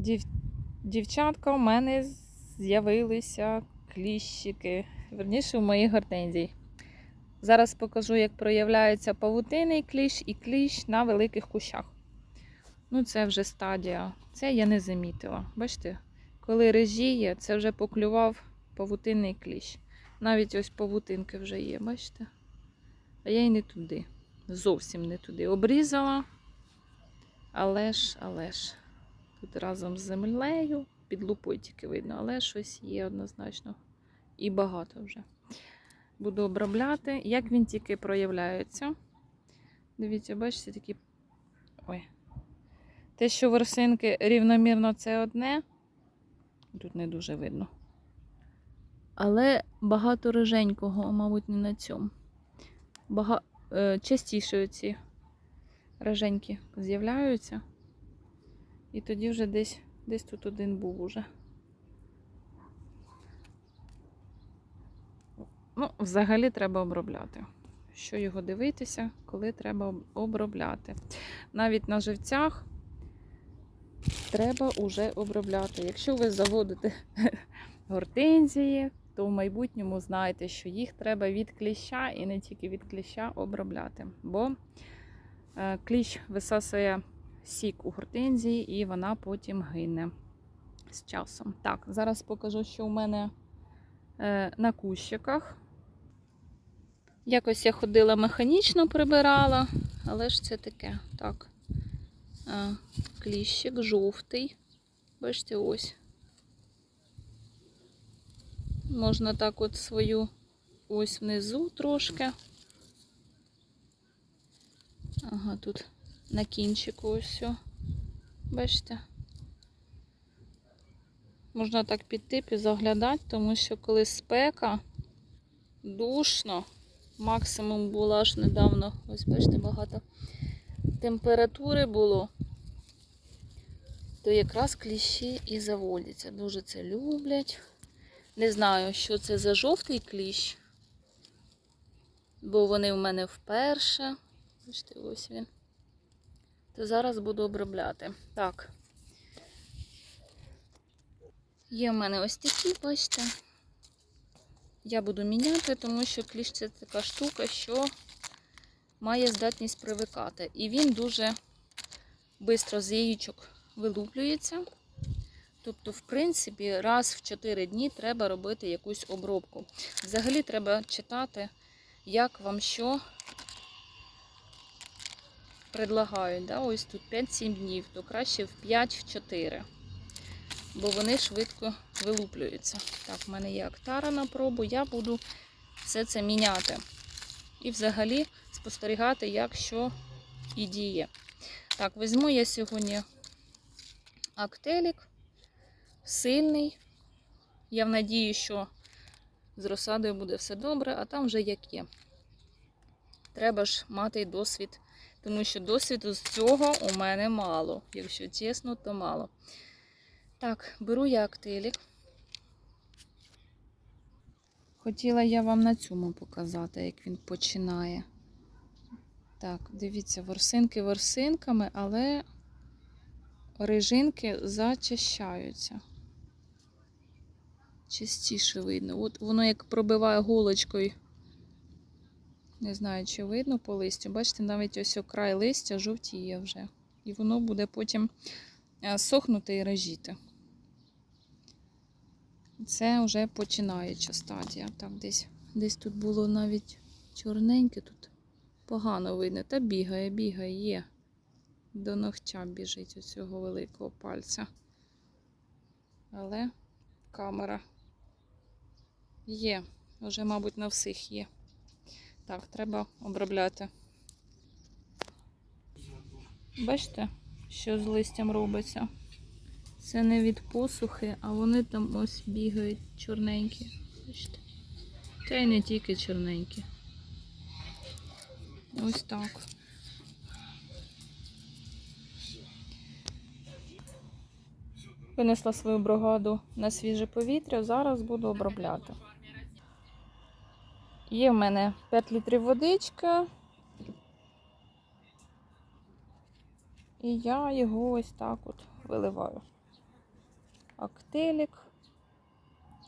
Дів... Дівчатка, у мене з'явилися кліщики. Верніше, у моїх гортензій. Зараз покажу, як проявляється павутинний кліщ і кліщ на великих кущах. Ну, це вже стадія. Це я не замітила. Бачите, коли режіє, це вже поклював павутинний кліщ. Навіть ось павутинки вже є, бачите? А я й не туди. Зовсім не туди. Обрізала. Але ж, але ж. Тут разом з землею, під лупою тільки видно, але щось є однозначно. І багато вже. Буду обробляти. Як він тільки проявляється. Дивіться, бачите, такі. Ой. Те, що версинки рівномірно це одне. Тут не дуже видно. Але багато роженького, мабуть, не на цьому. Бага... е, Частіше ці роженькі з'являються. І тоді вже десь, десь тут один був уже. Ну, взагалі треба обробляти. Що його дивитися, коли треба обробляти. Навіть на живцях треба уже обробляти. Якщо ви заводите гортензії, то в майбутньому знайте, що їх треба від кліща і не тільки від кліща обробляти. Бо е, кліщ висасує сік у гортензії і вона потім гине з часом. Так, зараз покажу, що у мене е, на кущиках. Якось я ходила механічно прибирала, але ж це таке. Так. Е, кліщик жовтий. Бачите, ось. Можна так от свою ось внизу трошки. Ага, тут на кінчику ось. Бачите? Можна так піти, заглядати, тому що коли спека, душно, максимум була аж недавно, ось бачите, багато температури було, то якраз кліщі і заводяться. Дуже це люблять. Не знаю, що це за жовтий кліщ, бо вони в мене вперше. Бачите, ось він. То зараз буду обробляти. Так. Є в мене ось такі, бачите. Я буду міняти, тому що кліщ це така штука, що має здатність привикати. І він дуже швидко з яєчок вилуплюється. Тобто, в принципі, раз в 4 дні треба робити якусь обробку. Взагалі треба читати, як вам що предлагають. Да? Ось тут 5-7 днів, то краще в 5-4, бо вони швидко вилуплюються. Так, в мене є актара на пробу, я буду все це міняти. І взагалі спостерігати, як що і діє. Так, візьму я сьогодні актелік сильний. Я в надії, що з розсадою буде все добре, а там вже як є. Треба ж мати досвід, тому що досвіду з цього у мене мало. Якщо чесно, то мало. Так, беру я актилік. Хотіла я вам на цьому показати, як він починає. Так, дивіться, ворсинки ворсинками, але рижинки зачищаються. Частіше видно. От воно як пробиває голочкою. Не знаю, чи видно по листю. Бачите, навіть ось край листя жовтіє вже. І воно буде потім е, сохнути і режіти. Це вже починаюча стадія. Так, десь, десь тут було навіть чорненьке, тут погано видно. Та бігає, бігає, є. До ногтя біжить у цього великого пальця. Але камера є. Вже, мабуть, на всіх є. Так, треба обробляти. Бачите, що з листям робиться? Це не від посухи, а вони там ось бігають чорненькі. Бачите? Та й не тільки чорненькі. Ось так. Винесла свою бригаду на свіже повітря, зараз буду обробляти. Є в мене 5 літрів водички. І я його ось так от виливаю. Актелік.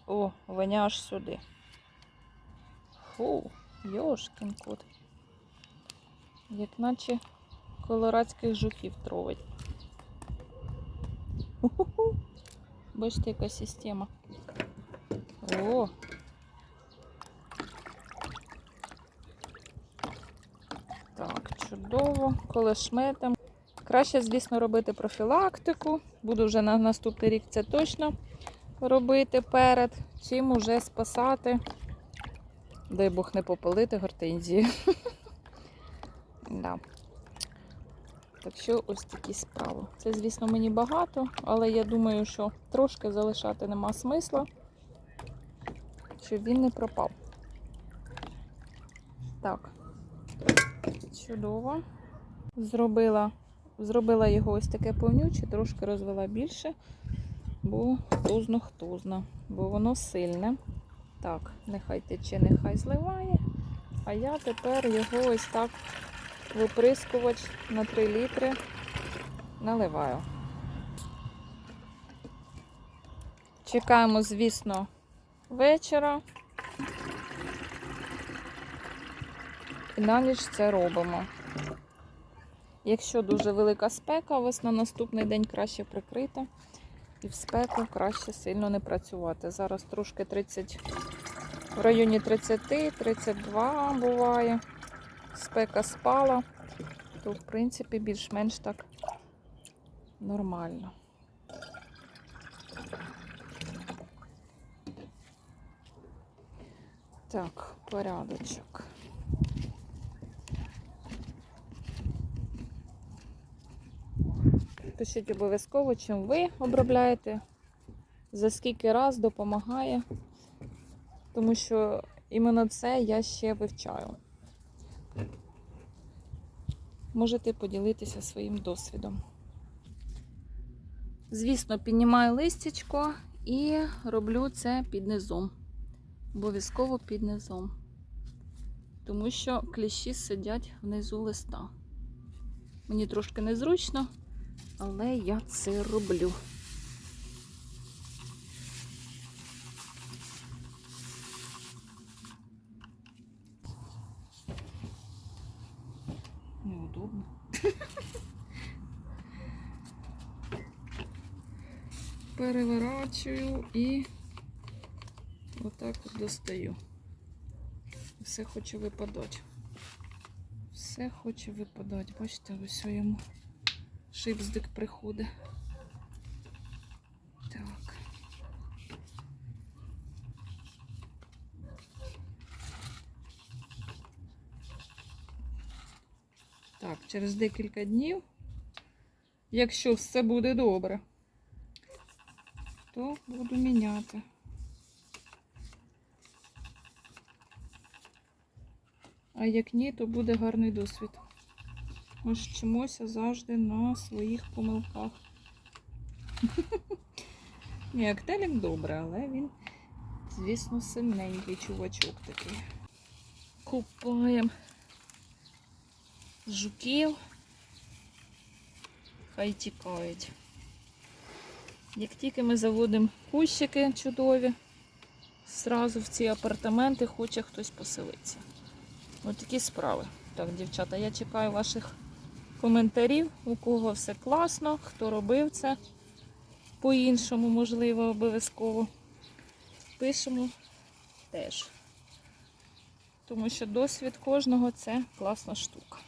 О, веня аж сюди. Фу, йошкін кот. Як наче колорадських жуків тровить. Бачите, яка система. О! Чудово, колешметом. Краще, звісно, робити профілактику. Буду вже на наступний рік це точно робити перед, чим уже спасати. Дай Бог не попалити гортензії. да. Так що ось такі справи. Це, звісно, мені багато, але я думаю, що трошки залишати нема смисла, щоб він не пропав. Так, чудово. Зробила, зробила його ось таке повнюче, трошки розвела більше, бо хто зна, хто зна, бо воно сильне. Так, нехай тече, нехай зливає. А я тепер його ось так в оприскувач на 3 літри наливаю. Чекаємо, звісно, вечора. І на ніч це робимо. Якщо дуже велика спека, ось на наступний день краще прикрити. І в спеку краще сильно не працювати. Зараз трошки 30, в районі 30-32 буває. Спека спала, то в принципі більш-менш так нормально. Так, порядочок. Пишіть обов'язково, чим ви обробляєте, за скільки раз допомагає, тому що іменно це я ще вивчаю. Можете поділитися своїм досвідом. Звісно, піднімаю листячко і роблю це під низом. Обов'язково під низом. Тому що кліщі сидять внизу листа. Мені трошки незручно, але я це роблю. Неудобно. Переворачую і отак от достаю. Все хоче випадати. Все хоче випадати. Бачите, ось йому шипздик приходить. Так. Так, через декілька днів, якщо все буде добре, то буду міняти. А як ні, то буде гарний досвід. Ми ж вчимося завжди на своїх помилках. Ні, актелік добре, але він, звісно, сильненький чувачок такий. Купаємо жуків. Хай тікають. Як тільки ми заводимо кущики чудові, зразу в ці апартаменти хоче хтось поселитися. Ось такі справи. Так, дівчата, я чекаю ваших коментарів, у кого все класно, хто робив це по-іншому, можливо, обов'язково. Пишемо теж. Тому що досвід кожного це класна штука.